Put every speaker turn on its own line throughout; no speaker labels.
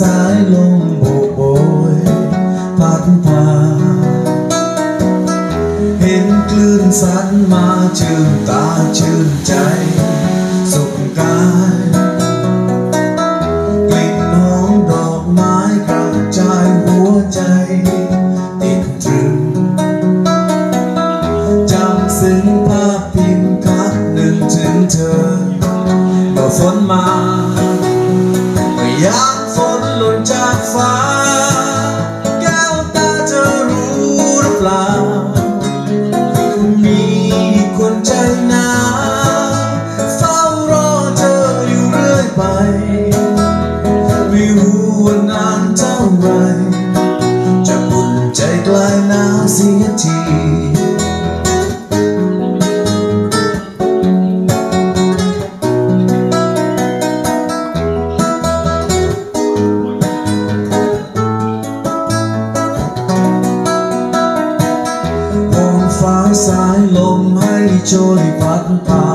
สายลมโบกโบยพัดพาเห็นคลื่นสันมาชื่นตาชื่นใจ สุขกายกลิ่นหอมดอกไม้กระจายหัวใจ ติดตรึงจำซึ้งภาพพิมพ์คัดหนึ่งถึงเธอเมื่อฝนมา สียทีมองฟ้าสายลมให้โชยพัดพา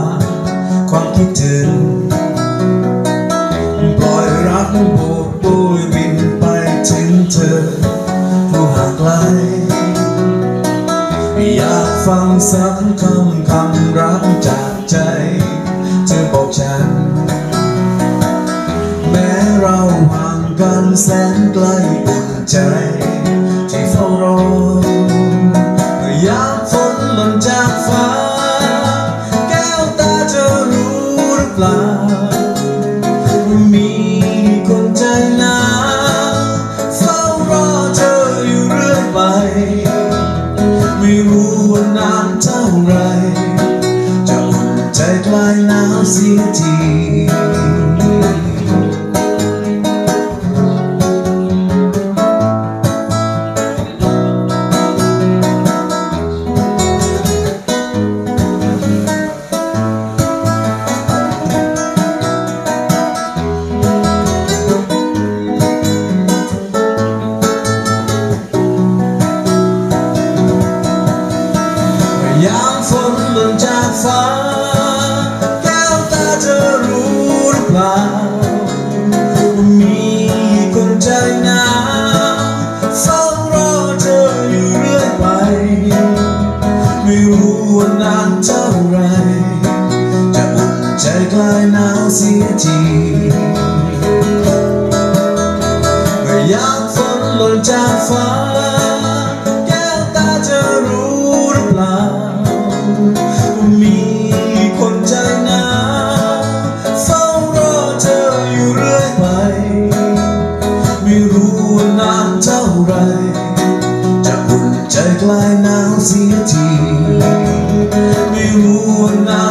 ความคิดถึง ปล่อยรักโบกโบยบินไปถึงเธอ ฟังสักคำคำรักจากใจ เธอบอกฉัน แม้เราห่างกันแสนไกลอุ่นใจ ไร จะอุ่นใจคลายหนาวเสียที ฟ้าแก้วตาเธอรู้หรือเปล่ามีคนใจหนาวเฝ้ารอเธออยู่เรื่อยไป ไม่รู้ว่านานเท่าไร จะอุ่นใจคลายหนาวเสียทีไม่อยากฝนหล่นจากฟ้า่รู้ว่านานเท่าไรจะอุ่นใจกลายหนาวเสียที ไม่รู้ว่านาน